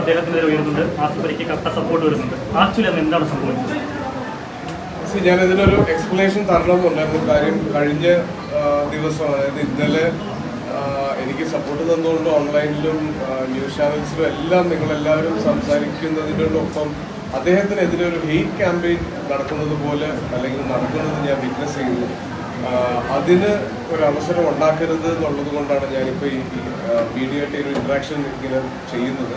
അദ്ദേഹത്തിന് ഉയരുന്നുണ്ട് കട്ട സപ്പോർട്ട് വരുന്നുണ്ട്. എന്താണ് സംഭവിച്ചത്? ഇതിനൊരു എക്സ്പ്ലനേഷൻ തരണമെന്നുണ്ടായിരുന്നു. കാര്യം കഴിഞ്ഞ ദിവസം അതായത് ഇന്നലെ എനിക്ക് സപ്പോർട്ട് തന്നുകൊണ്ട് ഓൺലൈനിലും ന്യൂസ് ചാനൽസിലും എല്ലാം നിങ്ങളെല്ലാവരും സംസാരിക്കുന്നതിനോടൊപ്പം അദ്ദേഹത്തിനെതിരെ ഒരു ഹെയ്റ്റ് ക്യാമ്പയിൻ നടക്കുന്നത് പോലെ അല്ലെങ്കിൽ നടക്കുന്നത് ഞാൻ വിറ്റ്നസ് ചെയ്യുന്നു. അതിന് ഒരു അവസരം ഉണ്ടാക്കരുത് എന്നുള്ളത് കൊണ്ടാണ് ഞാനിപ്പോൾ ഈ മീഡിയ ഇൻട്രാക്ഷൻ ഇങ്ങനെ ചെയ്യുന്നത്.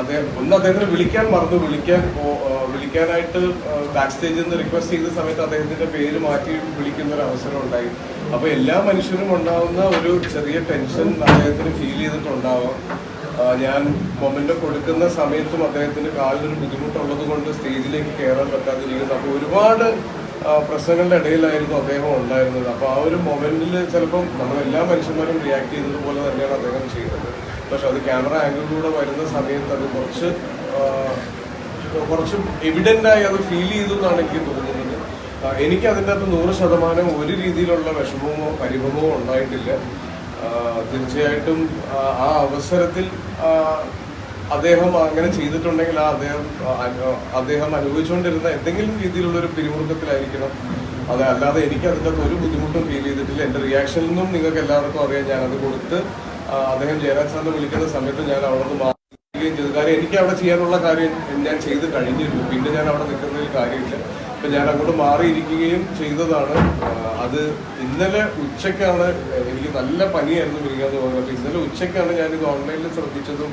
അദ്ദേഹം ഒന്ന് അദ്ദേഹത്തിന് വിളിക്കാൻ മറന്നു. വിളിക്കാൻ വിളിക്കാനായിട്ട് ബാക്ക് സ്റ്റേജിൽ നിന്ന് റിക്വസ്റ്റ് ചെയ്യുന്ന സമയത്ത് അദ്ദേഹത്തിന്റെ പേര് മാറ്റി വിളിക്കുന്ന ഒരു അവസരം ഉണ്ടായി. അപ്പൊ എല്ലാ മനുഷ്യരും ഉണ്ടാവുന്ന ഒരു ചെറിയ ടെൻഷൻ അദ്ദേഹത്തിന് ഫീൽ ചെയ്തിട്ടുണ്ടാവാം. ഞാൻ മൊമെന്റ് കൊടുക്കുന്ന സമയത്തും അദ്ദേഹത്തിന് കാലിനൊരു ബുദ്ധിമുട്ടുള്ളത് കൊണ്ട് സ്റ്റേജിലേക്ക് കയറാൻ പറ്റാതിരിക്കുന്നു. അപ്പോൾ ഒരുപാട് പ്രശ്നങ്ങളുടെ ഇടയിലായിരുന്നു അദ്ദേഹം ഉണ്ടായിരുന്നത്. അപ്പോൾ ആ ഒരു മൊമെന്റിൽ ചിലപ്പം നമ്മൾ എല്ലാ മനുഷ്യന്മാരും റിയാക്ട് ചെയ്തതുപോലെ തന്നെയാണ് അദ്ദേഹം ചെയ്തത്. പക്ഷെ അത് ക്യാമറ ആംഗിളിലൂടെ വരുന്ന സമയത്ത് അത് കുറച്ച് കുറച്ച് എവിഡന്റ് ആയി അത് ഫീൽ ചെയ്തു എന്നാണ് എനിക്ക് തോന്നുന്നത്. എനിക്ക് അതിന്റെ അകത്ത് നൂറ് ശതമാനം ഒരു രീതിയിലുള്ള വിഷമമോ പരിഭവമോ ഉണ്ടായിട്ടില്ല. തീർച്ചയായിട്ടും ആ, അവസരത്തിൽ അദ്ദേഹം അങ്ങനെ ചെയ്തിട്ടുണ്ടെങ്കിൽ ആ അദ്ദേഹം അദ്ദേഹം അനുഭവിച്ചുകൊണ്ടിരുന്ന എന്തെങ്കിലും രീതിയിലുള്ള ഒരു പിരിമുറുക്കത്തിലായിരിക്കണം. അത് അല്ലാതെ എനിക്ക് അതിന്റെ അകത്ത് ഒരു ബുദ്ധിമുട്ടും ഫീൽ ചെയ്തിട്ടില്ല. എന്റെ റിയാക്ഷനിൽ നിന്നും നിങ്ങൾക്ക് എല്ലാവർക്കും അറിയാം ഞാനത് കൊടുത്ത് അദ്ദേഹം ജയരാജ് സാറിനെ വിളിക്കുന്ന സമയത്ത് ഞാൻ അവിടെ നിന്ന് മാറുകയും ചെയ്തു. കാര്യം എനിക്ക് അവിടെ ചെയ്യാനുള്ള കാര്യം ഞാൻ ചെയ്ത് കഴിഞ്ഞിരുന്നു. പിന്നെ ഞാൻ അവിടെ നിൽക്കുന്നതിൽ കാര്യമില്ല. അപ്പൊ ഞാൻ അങ്ങോട്ട് മാറിയിരിക്കുകയും ചെയ്തതാണ്. അത് ഇന്നലെ ഉച്ചയ്ക്കാണ് എനിക്ക് നല്ല പനിയായിരുന്നു വിളിക്കാൻ തോന്നുന്നത്. ഇന്നലെ ഉച്ചയ്ക്കാണ് ഞാനിത് ഓൺലൈനിൽ ശ്രദ്ധിച്ചതും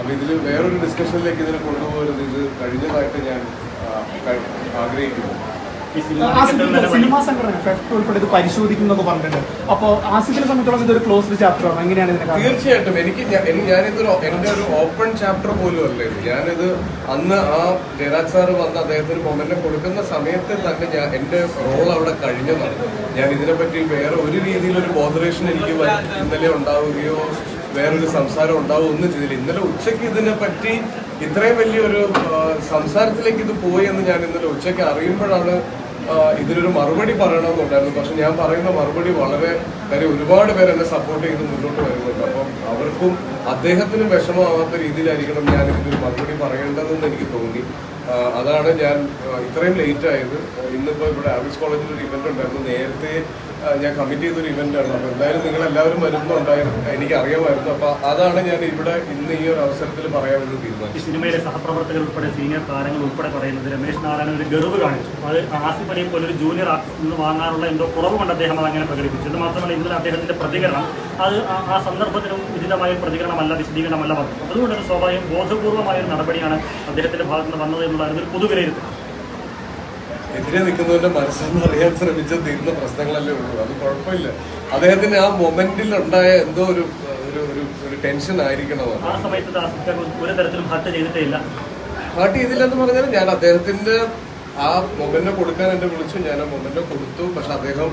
അപ്പൊ ഇതിൽ വേറൊരു ഡിസ്കഷനിലേക്ക് ഇതിനെ കൊണ്ടുപോകരുത്. ഇത് കഴിഞ്ഞതായിട്ട് ഞാൻ ആഗ്രഹിക്കുന്നു. ഈ സിനിമ സംഘടന ഫെഫ്റ്റ് ഉൾപ്പെടെ ഇത് പരിശോധിക്കുന്നൊക്കെ പറഞ്ഞിട്ടുണ്ട്. അപ്പോൾ ആസിഫിനെ സംബന്ധിച്ചോളം ഇതൊരു ക്ലോസ്ഡ് ചാപ്റ്ററാണ് എങ്ങനെയാണ് ഇതിനെ തീർച്ചയായിട്ടും എനിക്ക് ഞാനിതൊരു എന്റെ ഒരു ഓപ്പൺ ചാപ്റ്റർ പോലും അല്ല ഇത്. ഞാനിത് അന്ന് ആ ജയരാജ് സാറ് വന്ന് അദ്ദേഹത്തിന് മൊമെന്റ് കൊടുക്കുന്ന സമയത്ത് തന്നെ ഞാൻ എന്റെ റോൾ അവിടെ കഴിഞ്ഞതാണ്. ഞാൻ ഇതിനെപ്പറ്റി വേറെ ഒരു രീതിയിലൊരു ബോധറേഷൻ എനിക്ക് ഇന്നലെ ഉണ്ടാവുകയോ വേറൊരു സംസാരം ഉണ്ടാവും ഒന്നും ചെയ്തില്ല. ഇന്നലെ ഉച്ചയ്ക്ക് ഇതിനെ പറ്റി ഇത്രയും വലിയൊരു സംസാരത്തിലേക്ക് ഇത് പോയി എന്ന് ഞാൻ ഇന്നലെ ഉച്ചയ്ക്ക് അറിയുമ്പോഴാണ് ഇതിനൊരു മറുപടി പറയണമെന്നുണ്ടായിരുന്നു പക്ഷെ ഞാൻ പറയുന്ന മറുപടി വളരെ കാര്യം ഒരുപാട് പേര് എന്നെ സപ്പോർട്ട് ചെയ്ത് മുന്നോട്ട് വരുന്നുണ്ട്. അപ്പം അവർക്കും അദ്ദേഹത്തിനും വിഷമമാവാത്ത രീതിയിലായിരിക്കണം ഞാൻ ഇതിനൊരു മറുപടി പറയേണ്ടതെന്ന് എനിക്ക് തോന്നി. അതാണ് ഞാൻ ഇത്രയും ലേറ്റ് ആയത്. ഇന്നിപ്പോൾ ഇവിടെ ആർട്സ് കോളേജിൽ ഒരു ഇവന്റ് ഉണ്ടായിരുന്നു. നേരത്തെ ഞാൻ കമ്മിറ്റ് ചെയ്തൊരു ഇവന്റ് ആണ്. അപ്പോൾ എന്തായാലും നിങ്ങൾ എല്ലാവരും വരുന്നുണ്ടായിരുന്നു. എനിക്ക് അറിയാമായിരുന്നു അപ്പോൾ അതാണ് ഞാൻ ഇവിടെ ഇന്ന് ഈ ഒരു അവസരത്തിൽ പറയാമെന്ന് തീരുമാനിച്ചു സിനിമയിലെ സഹപ്രവർത്തകർ ഉൾപ്പെടെ സീനിയർ താരങ്ങൾ ഉൾപ്പെടെ പറയുന്നത് രമേശ് നാരായണൻ ഒരു ഗർവ് കാണിച്ചു. അത് ആസിഫ് അലിയെ പോലെ ഒരു ജൂനിയർ ആർട്ടിസ്റ്റ് വാങ്ങാനുള്ള എന്തോ കുറവ് കൊണ്ട് അദ്ദേഹം അത് അങ്ങനെ പ്രകടിപ്പിച്ചു. ഇത് മാത്രമല്ല ഇന്നലെ അദ്ദേഹത്തിന്റെ പ്രതികരണം അത് ആ- സന്ദർഭത്തിനും ഉചിതമായ പ്രതികരണമല്ല വിശദീകരണമല്ല വന്നത്. അതുകൊണ്ടൊരു സ്വാഭാവികം ബോധപൂർവമായ ഒരു നടപടിയാണ് അദ്ദേഹത്തിന്റെ ഭാഗത്ത് നിന്ന് വന്നത് എന്നുള്ള ഒരു പൊതുവിലയിരുത്തൽ. എതിരെ നിൽക്കുന്നവന്റെ മനസ്സെന്ന് അറിയാൻ ശ്രമിച്ച തീരുന്ന പ്രശ്നങ്ങളല്ലേ ഉള്ളൂ. അത് കുഴപ്പമില്ല. അദ്ദേഹത്തിന് ആ മൊമെന്റിൽ ഉണ്ടായ എന്തോ ഒരു ഒരു ഒരു ടെൻഷൻ ആയിരിക്കണം. ആ സമയത്ത് ഒരു തരത്തിലും ഹർട്ട് ചെയ്തിട്ടില്ല ഹേർട്ട് ചെയ്തില്ലെന്ന് പറഞ്ഞാൽ ഞാൻ അദ്ദേഹത്തിന്റെ ആ മൊമെന്റോ കൊടുക്കാൻ എന്നെ വിളിച്ചു. ഞാൻ ആ മൊമെന്റോ കൊടുത്തു. പക്ഷെ അദ്ദേഹം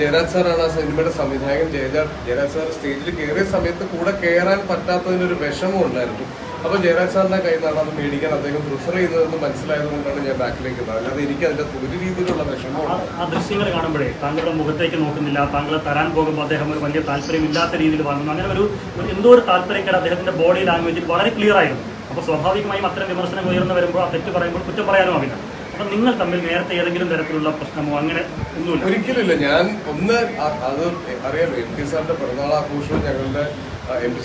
ജയരാജ് സാറാണ് ആ സിനിമയുടെ സംവിധായകൻ. ജയരാജ് ജയരാജ് സാർ സ്റ്റേജിൽ കയറിയ സമയത്ത് കൂടെ കയറാൻ പറ്റാത്തതിനൊരു വിഷമം ഉണ്ടായിരുന്നു. അപ്പൊ ജയരാജ് സാറിന്റെ കയ്യിൽ നിന്നാണ് അത് മേടിക്കാൻ അദ്ദേഹം പ്രിഫർ ചെയ്യുന്നതെന്ന് മനസ്സിലായത് കൊണ്ടാണ് ഞാൻ ബാക്കിലേക്ക് എത്തുന്നത് അല്ലാതെ എനിക്ക് അതിന്റെ ഒരു രീതിയിലുള്ള വിഷമം ആ- ദൃശ്യങ്ങൾ കാണുമ്പോഴേ താങ്കളുടെ മുഖത്തേക്ക് നോക്കുന്നില്ല താങ്കളെ തരാൻ പോകുമ്പോൾ അദ്ദേഹം ഒരു വലിയ താല്പര്യമില്ലാത്ത രീതിയിൽ വാങ്ങുന്നു അങ്ങനെ ഒരു എന്തോ ഒരു താല്പര്യക്കേട് അദ്ദേഹത്തിന്റെ ബോഡി ലാംഗ്വേജിൽ വളരെ ക്ലിയർ ആയിരുന്നു. അപ്പോൾ സ്വാഭാവികമായും അത്തരം വിമർശനം ഉയർന്നു വരുമ്പോൾ ആ തെറ്റ് പറയുമ്പോൾ കുറ്റം പറയാനും ആവില്ല. അപ്പം നിങ്ങൾ തമ്മിൽ നേരത്തെ ഏതെങ്കിലും തരത്തിലുള്ള പ്രശ്നമോ അങ്ങനെ ഒന്നുമില്ല? ഒരിക്കലുമില്ല ഞാൻ ഒന്ന് അത് അറിയാലോ എം ടി സാറിന്റെ പിറന്നാൾ ആഘോഷവും ഞങ്ങളുടെ എം പി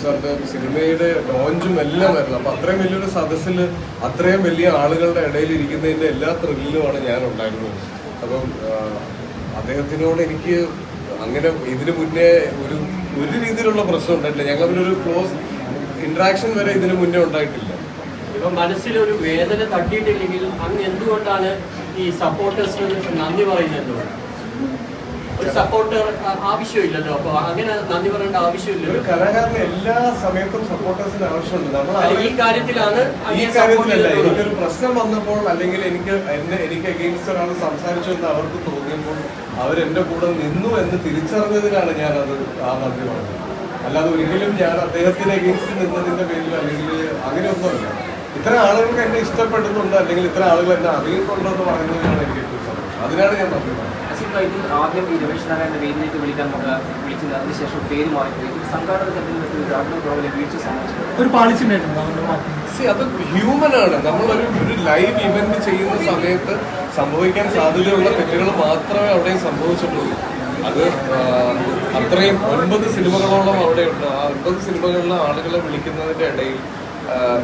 സിനിമയുടെ ലോഞ്ചും എല്ലാം ആയിരുന്നു അപ്പൊ അത്രയും വലിയൊരു സദസ്സിൽ അത്രയും വലിയ ആളുകളുടെ ഇടയിൽ ഇരിക്കുന്നതിന്റെ എല്ലാ ത്രില്ലുമാണ് ഞാൻ ഉണ്ടായിരുന്നത് അപ്പം അദ്ദേഹത്തിനോട് എനിക്ക് അങ്ങനെ ഇതിനു മുന്നേ ഒരു ഒരു രീതിയിലുള്ള പ്രശ്നം ഉണ്ടായിട്ടില്ല. ഞങ്ങൾ തമ്മിലൊരു ക്ലോസ് ഇന്ററാക്ഷൻ വരെ ഇതിനു മുന്നേ ഉണ്ടായിട്ടില്ല. മനസ്സിലൊരു വേദന തട്ടിയിട്ടില്ലെങ്കിൽ അങ്ങ് എന്തുകൊണ്ടാണ് ഈ സപ്പോർട്ടേഴ്സിന് നന്ദി പറയുന്നത്? ഒരു സപ്പോർട്ടർ ആവശ്യമില്ലല്ലോ. അപ്പൊ അങ്ങനെ നന്ദി പറയേണ്ട ആവശ്യമില്ലല്ലോ. കലാകാരന് എല്ലാ സമയത്തും സപ്പോർട്ടേഴ്സിന് ആവശ്യമുണ്ട്. നമ്മൾ ഈ കാര്യത്തിലാണ് ഈ കാര്യത്തിലല്ല എനിക്കൊരു പ്രശ്നം വന്നപ്പോൾ അല്ലെങ്കിൽ എനിക്ക് എന്നെ എനിക്ക് അഗെയിൻസ്റ്റ് ഒരാൾ സംസാരിച്ചു എന്ന് അവർക്ക് തോന്നിയപ്പോൾ അവരെന്റെ കൂടെ നിന്നു എന്ന് തിരിച്ചറിഞ്ഞതിനാണ് ഞാൻ അത് ആ നന്ദി പറഞ്ഞത്. അല്ലാതെ ഒരിക്കലും ഞാൻ അദ്ദേഹത്തിന് അഗെയിൻസ്റ്റ് നിന്നതിന്റെ പേരിൽ അല്ലെങ്കിൽ അങ്ങനെയൊന്നുമല്ല ഇത്ര ആളുകൾക്ക് എന്നെ ഇഷ്ടപ്പെടുന്നുണ്ട് അല്ലെങ്കിൽ ഇത്ര ആളുകൾ എന്നെ അറിയുന്നുണ്ടോ എന്ന് പറയുന്നതിനാണ് എനിക്ക് ഏറ്റവും സന്തോഷം. അതിനാണ് ഞാൻ നന്ദി പറഞ്ഞത്. ഇതിൽ ആദ്യം ഈ രമേശ് നാരായണന്റെ പേരിലേക്ക് വിളിക്കാൻ നമുക്ക് വിളിച്ചത് അതിനുശേഷം പേര് മാറിപ്പോയി. കുറവിലെ വീഴ്ച സംഭവിച്ചത് ഒരു പാളിച്ചുണ്ടായിരുന്നു അത് ഹ്യൂമൻ ആണ്. നമ്മളൊരു ഒരു ലൈവ് ഇവന്റ് ചെയ്യുന്ന സമയത്ത് സംഭവിക്കാൻ സാധ്യതയുള്ള തെറ്റുകൾ മാത്രമേ അവിടെ സംഭവിച്ചിട്ടുള്ളൂ. അത് അത്രയും ഒൻപത് സിനിമകളോളം അവിടെയുണ്ട്. ആ ഒൻപത് സിനിമകളിലെ ആളുകളെ വിളിക്കുന്നതിന്റെ ഇടയിൽ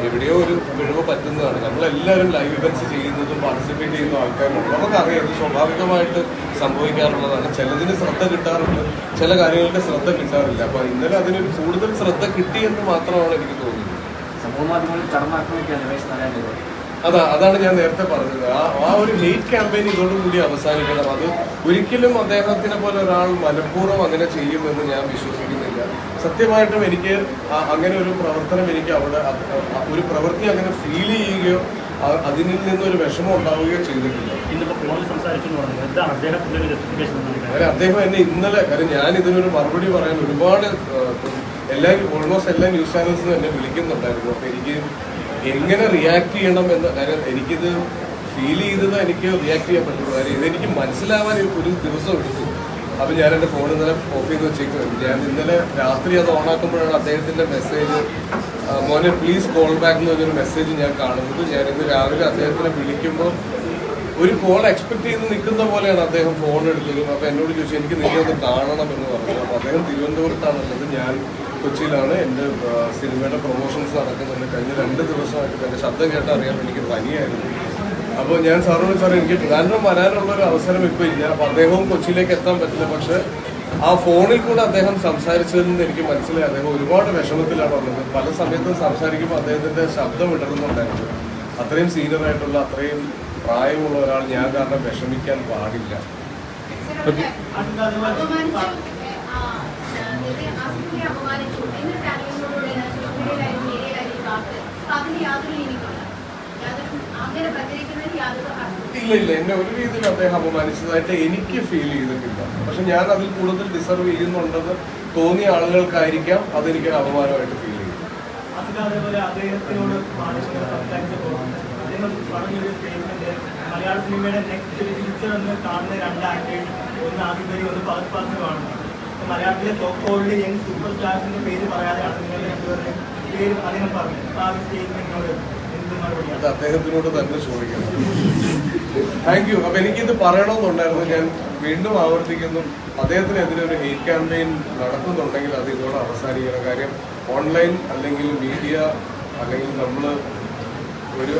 എവിടെയോ ഒരു പിഴവ് പറ്റുന്നതാണ്. നമ്മളെല്ലാവരും ലൈവ് ഇവൻസ് ചെയ്യുന്നതും പാർട്ടിസിപ്പേറ്റ് ചെയ്യുന്ന ആൾക്കാരുണ്ട് നമുക്കറിയാം ഇത് സ്വാഭാവികമായിട്ട് സംഭവിക്കാറുള്ളതാണ്. ചിലതിന് ശ്രദ്ധ കിട്ടാറുണ്ട് ചില കാര്യങ്ങൾക്ക് ശ്രദ്ധ കിട്ടാറില്ല. അപ്പൊ ഇന്നലെ അതിന് കൂടുതൽ ശ്രദ്ധ കിട്ടിയെന്ന് മാത്രമാണ് എനിക്ക് തോന്നുന്നത്. സമൂഹ മാധ്യമങ്ങളിൽ അതാ അതാണ് ഞാൻ നേരത്തെ പറഞ്ഞത്. ആ ആ ഒരു ഹെയ്റ്റ് ക്യാമ്പയിൻ ഇതോടുകൂടി അവസാനിക്കണം. അത് ഒരിക്കലും അദ്ദേഹത്തിനെ പോലെ ഒരാൾ മനഃപൂർവം അങ്ങനെ ചെയ്യുമെന്ന് ഞാൻ വിശ്വസിക്കുന്നില്ല സത്യമായിട്ടും എനിക്ക് അങ്ങനെ ഒരു പ്രവർത്തനം എനിക്ക് അവിടെ ഒരു പ്രവൃത്തി അങ്ങനെ ഫീൽ ചെയ്യുകയോ അതിനിൽ അതിൽ നിന്നൊരു വിഷമം ഉണ്ടാവുകയോ ചെയ്തിട്ടില്ല. അങ്ങനെ അദ്ദേഹം എന്നെ ഇന്നലെ കാര്യം ഞാൻ ഇതിനൊരു മറുപടി പറയാൻ ഒരുപാട് എല്ലാ ഓൾമോസ്റ്റ് എല്ലാ ന്യൂസ് ചാനൽസിനും എന്നെ വിളിക്കുന്നുണ്ടായിരുന്നു. അപ്പൊ എനിക്ക് എങ്ങനെ റിയാക്ട് ചെയ്യണം എന്ന് കാര്യം എനിക്കിത് ഫീൽ ചെയ്തത് എനിക്ക് റിയാക്ട് ചെയ്യാൻ പറ്റുള്ളൂ കാര്യം ഇതെനിക്ക് മനസ്സിലാവാൻ ഒരു ദിവസം എടുത്തു. അപ്പൊ ഞാൻ എന്റെ ഫോൺ ഇന്നലെ ഓഫ് ചെയ്ത് വെച്ചേക്കുമായിരുന്നു ഞാൻ ഇന്നലെ രാത്രി അത് ഓണാക്കുമ്പോഴാണ് അദ്ദേഹത്തിന്റെ മെസ്സേജ് മോനെ പ്ലീസ് കോൾ ബാക്ക് എന്ന് പറഞ്ഞൊരു മെസ്സേജ് ഞാൻ കാണുന്നത്. ഞാൻ ഇന്ന് രാവിലെ അദ്ദേഹത്തിനെ വിളിക്കുമ്പോൾ ഒരു കോൾ എക്സ്പെക്ട് ചെയ്ത് നിൽക്കുന്ന പോലെയാണ് അദ്ദേഹം ഫോൺ എടുത്തത്. അപ്പൊ എന്നോട് ചോദിച്ചു എനിക്ക് നിന്നെ ഒന്ന് കാണണം എന്ന് പറഞ്ഞു. അപ്പൊ അദ്ദേഹം തിരുവനന്തപുരത്താണുള്ളത്. ഞാൻ കൊച്ചിയിലാണ്. എന്റെ സിനിമയുടെ പ്രൊമോഷൻസ് നടക്കുന്നുണ്ട്. കഴിഞ്ഞ രണ്ട് ദിവസമായിട്ട് എന്റെ ശബ്ദം കേട്ടാൽ അറിയാൻ എനിക്ക് പനിയായിരുന്നു. അപ്പോൾ ഞാൻ സാറിനോട് സാർ എനിക്ക് ട്രിവാൻഡ്രം വരാനുള്ള ഒരു അവസരം ഇപ്പോൾ ഇല്ല. അപ്പോൾ അദ്ദേഹവും കൊച്ചിയിലേക്ക് എത്താൻ പറ്റില്ല. പക്ഷേ ആ ഫോണിൽ കൂടെ അദ്ദേഹം സംസാരിച്ചതെന്ന് എനിക്ക് മനസ്സിലായി. അദ്ദേഹം ഒരുപാട് വിഷമത്തിലാണ് ഉള്ളത് പല സമയത്തും സംസാരിക്കുമ്പോൾ അദ്ദേഹത്തിന്റെ ശബ്ദം ഇടറുന്നുണ്ടായിരുന്നു അത്രയും സീനിയർ ആയിട്ടുള്ള അത്രയും പ്രായമുള്ള ഒരാൾ ഞാൻ കാരണം വിഷമിക്കാൻ പാടില്ല. അതിന് യാതൊരു മീനിങ്ങുണ്ട് യാതൊരു അങ്ങനെ പ്രചരിക്കുന്നതിന് യാതൊരു അർത്ഥവും ഇല്ല ഇല്ല. എന്നെ ഒരു രീതിയിൽ അദ്ദേഹം അപമാനിച്ചതായിട്ട് എനിക്ക് ഫീൽ ചെയ്തിട്ടില്ല. പക്ഷെ ഞാൻ അതിൽ കൂടുതൽ ഡിസർവ് ചെയ്യുന്നുണ്ടെന്ന് തോന്നിയ ആളുകൾക്കായിരിക്കാം അതെനിക്കൊരു അപമാനമായിട്ട് ഫീൽ ചെയ്തു മലയാള സിനിമയുടെ നെക്സ്റ്റ് ഫ്യൂച്ചർ എന്ന് കാണുന്ന രണ്ട് ആക്ടേഴ്സ് ഒന്ന് ആദിപരി ഒന്ന് പകത് പാസ് മലയാളത്തിലെ ടോപ്പ് ഓൾഡ് യങ് സൂപ്പർ സ്റ്റാർസിന്റെ പേര് പറയാതെയാണ് നിങ്ങളുടെ രണ്ടുപേരുടെ പേര് അദ്ദേഹം പറഞ്ഞു ആ സ്റ്റേറ്റ്മെന്റിനോട് അത് അദ്ദേഹത്തിനോട് തന്നെ ചോദിക്കണം. താങ്ക് യു അപ്പൊ എനിക്കിത് പറയണമെന്നുണ്ടായിരുന്നു. ഞാൻ വീണ്ടും ആവർത്തിക്കുന്നു. അദ്ദേഹത്തിനെതിരെ ഒരു ഹെയ്റ്റ് ക്യാമ്പയിൻ നടക്കുന്നുണ്ടെങ്കിൽ അത് ഇതോടെ അവസാനിക്കണം. കാര്യം ഓൺലൈൻ അല്ലെങ്കിൽ മീഡിയ അല്ലെങ്കിൽ നമ്മൾ ഒരു